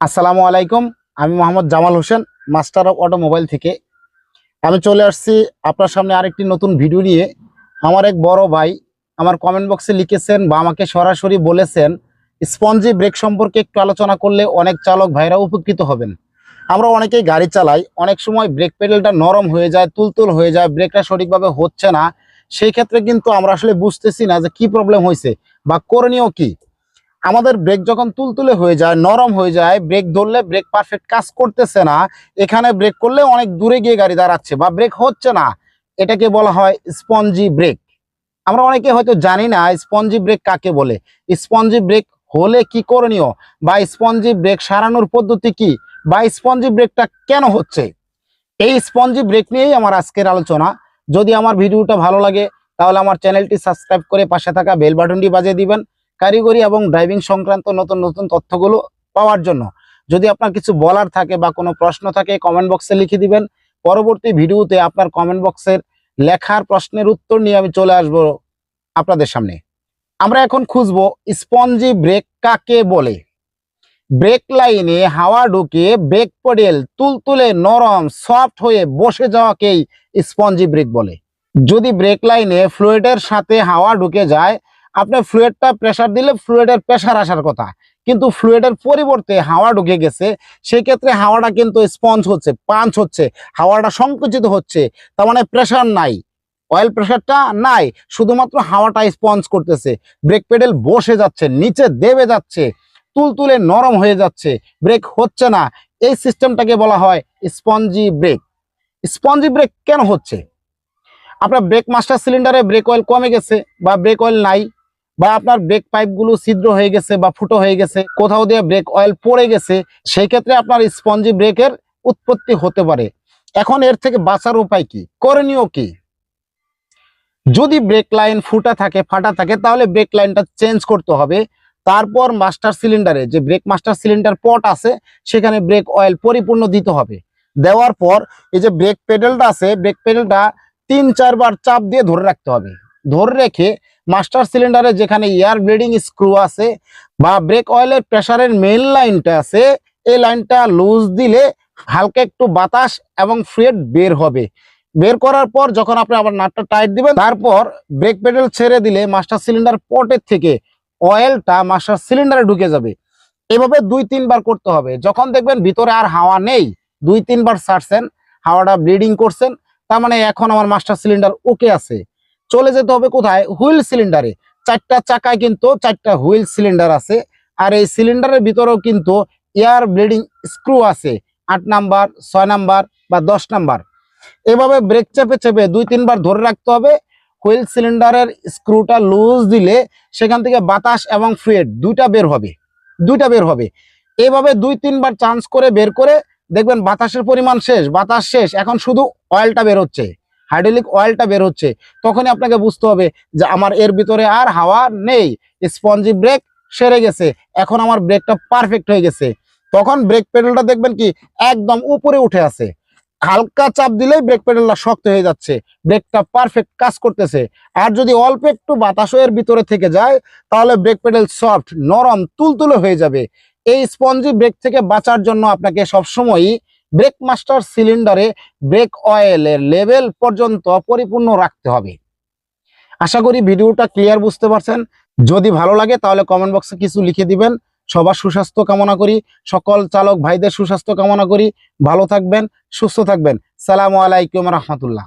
আসসালামু আলাইকুম, আমি Mohammad Jamal Hossain, master of automobile থেকে। আমি চলে আসছি আপনার সামনে আরেকটি নতুন ভিডিও নিয়ে। আমার এক বড় ভাই আমার কমেন্ট বক্সে লিখেছেন বা আমাকে সরাসরি বলেছেন, স্পঞ্জি ব্রেক সম্পর্কে একটু আলোচনা করলে অনেক চালক ভাইরা উপকৃত হবেন। আমরা অনেকেই গাড়ি চালাই, অনেক সময় ব্রেক পেডেলটা নরম হয়ে যায়, তুলতুল হয়ে যায়, ব্রেকটা সঠিকভাবে হচ্ছে না। সেই ক্ষেত্রে কিন্তু আমরা আসলে বুঝতেছি না যে কি প্রবলেম হয়েছে বা করণীয় কি। আমাদের ব্রেক যখন তুলতুলে হয়ে যায়, নরম হয়ে যায় ব্রেক ধরলে ব্রেক পারফেক্ট কাজ করতেছে না, এখানে ব্রেক করলে অনেক দূরে গিয়ে গাড়ি দাঁড়াচ্ছে বা ব্রেক হচ্ছে না। এটাকে বলা হয় স্পঞ্জি ব্রেক আমরা অনেকে হয়তো জানি না স্পঞ্জি ব্রেক কাকে বলে। স্পঞ্জি ব্রেক হলে কি করণীয়? বা স্পঞ্জি ব্রেক সারানোর পদ্ধতি কি? বা স্পঞ্জি ব্রেকটা কেন হচ্ছে? এই স্পঞ্জি ব্রেক নিয়েই আমার আজকের আলোচনা। যদি আমার ভিডিওটা ভালো লাগে, তাহলে আমার চ্যানেলটি সাবস্ক্রাইব করে পাশে থাকা বেল বাটনটি বাজিয়ে দিবেন। কারিগরি এবং ড্রাইভিং সংক্রান্ত নতুন নতুন তথ্যগুলো পাওয়ার জন্য। যদি আপনার কিছু বলার থাকে বা কোনো প্রশ্ন থাকে কমেন্ট বক্সে লিখে দিবেন। পরবর্তী ভিডিওতে আপনার কমেন্ট বক্সের লেখার প্রশ্নের উত্তর নিয়ে আমি চলে আসব আপনাদের সামনে। আমরা এখন খুঁজবো স্পঞ্জি ব্রেক কাকে বলে? ব্রেক লাইনে হাওয়া ঢুকে ব্রেক পডেল তুলতুলে নরম, সফট হয়ে বসে যাওয়াকেই স্পঞ্জি ব্রেক বলে। যদি ব্রেক লাইনে ফ্লুইডের সাথে হাওয়া ঢুকে যায় আপনি ফ্লুয়েডটা প্রেসার দিলে ফ্লুয়েডের প্রেসার আসার কথা। কিন্তু ফ্লুয়েডের পরিবর্তে হাওয়া ঢুকে গেছে সেই ক্ষেত্রে হাওয়াটা কিন্তু স্পঞ্জ হচ্ছে পাঞ্চ হচ্ছে, হাওয়াটা সংকুচিত হচ্ছে, তার মানে প্রেশার নাই। অয়েল প্রেশারটা নাই, শুধুমাত্র হাওয়াটা স্পঞ্জ করতেছে। ব্রেক পেডেল বসে যাচ্ছে, নিচে দেবে যাচ্ছে, তুলতুলে নরম হয়ে যাচ্ছে ব্রেক হচ্ছে না। এই সিস্টেমটাকে বলা হয় স্পঞ্জি ব্রেক স্পঞ্জি ব্রেক কেন হচ্ছে? আপনার ব্রেক মাস্টার সিলিন্ডারে ব্রেক অয়েল কমে গেছে বা ব্রেক অয়েল নাই। বা আপনার ব্রেক পাইপগুলো ছিদ্র হয়ে গেছে বা ফুটো হয়ে গেছে, কোথাও দিয়ে ব্রেক অয়েল পড়ে গেছে সেই ক্ষেত্রে আপনার স্পঞ্জি ব্রেকের উৎপত্তি হতে পারে। এখন এর থেকে বাঁচার উপায় কি? করণীয় কি? যদি ব্রেক লাইন ফুটা থাকে, ফাটা থাকে, তাহলে ব্রেক লাইনটা চেঞ্জ করতে হবে। তারপর মাস্টার সিলিন্ডারে যে ব্রেক মাস্টার সিলিন্ডার পট আছে, সেখানে ব্রেক অয়েল পরিপূর্ণ দিতে হবে। দেওয়ার পর এই যে ব্রেক পেডেলটা আছে ব্রেক পেডেলটা তিন, চারবার চাপ দিয়ে ধরে রাখতে হবে। ধরে রেখে মাস্টার সিলিন্ডারে যেখানে এয়ার ব্লিডিং স্ক্রু আছে বা ব্রেক অয়েলের প্রেসারের মেইন লাইনটা আছে, এই লাইনটা লুজ দিলে হালকা একটু বাতাস এবং ফ্লুইড বের হবে। বের করার পর যখন আপনি আবার নাটটা টাইট দিবেন, তারপর ব্রেক পেডেল ছেড়ে দিলে মাস্টার সিলিন্ডার পটের থেকে অয়েলটা মাস্টার সিলিন্ডারে ঢুকে যাবে। এভাবে দুই, তিনবার করতে হবে। যখন দেখবেন ভিতরে আর হাওয়া নেই, দুই, তিনবার ছাড়ছেন, হাওয়াটা ব্লিডিং করছেন, তার মানে এখন আমার মাস্টার সিলিন্ডার ওকে আছে। চলে যেতে হবে কোথায়? হুইল সিলিন্ডারে। চারটা চাকায় কিন্তু চারটা হুইল সিলিন্ডার আছে। আর এই সিলিন্ডারের ভিতরেও কিন্তু এয়ার ব্লিডিং স্ক্রু আছে। আট নাম্বার, ছয় নাম্বার বা দশ নাম্বার। এভাবে ব্রেক চেপে চেপে দুই, তিনবার ধরে রাখতে হবে। হুইল সিলিন্ডারের স্ক্রুটা লুজ দিলে সেখান থেকে বাতাস এবং ফ্লুইড দুইটা বের হবে। দুইটা বের হবে। এভাবে দুই, তিনবার চান্স করে বের করে দেখবেন বাতাসের পরিমাণ শেষ। বাতাস শেষ। এখন শুধু অয়েলটা বের হচ্ছে। হাইড্রোলিক অয়েলটা বের হচ্ছে, তখনই আপনাকে বুঝতে হবে যে আমার এর ভিতরে আর হাওয়া নেই স্পঞ্জি ব্রেক সেরে গেছে, এখন আমার ব্রেকটা পারফেক্ট হয়ে গেছে। তখন ব্রেক পেডেলটা দেখবেন কি, একদম উপরে উঠে আছে। হালকা চাপ দিলেই ব্রেক পেডেলটা শক্ত হয়ে যাচ্ছে ব্রেকটা পারফেক্ট কাজ করতেছে। আর যদি অল্প একটু বাতাসও এর ভিতরে থেকে যায়, তাহলে ব্রেক পেডেল সফট নরম, তুলতুলে হয়ে যাবে। এই স্পঞ্জি ব্রেক থেকে বাঁচার জন্য আপনাকে সবসময়ই ব্রেক মাস্টার সিলিন্ডারে ব্রেক অয়েলের লেভেল পর্যন্ত পরিপূর্ণ রাখতে হবে। আশা করি ভিডিওটা ক্লিয়ার বুঝতে পারছেন। যদি ভালো লাগে তাহলে কমেন্ট বক্সে কিছু লিখে দিবেন। সবার সুস্বাস্থ্য কামনা করি। সকল চালক ভাইদের সুস্বাস্থ্য কামনা করি। ভালো থাকবেন, সুস্থ থাকবেন। সালামু আলাইকুম রহমতুল্লাহ।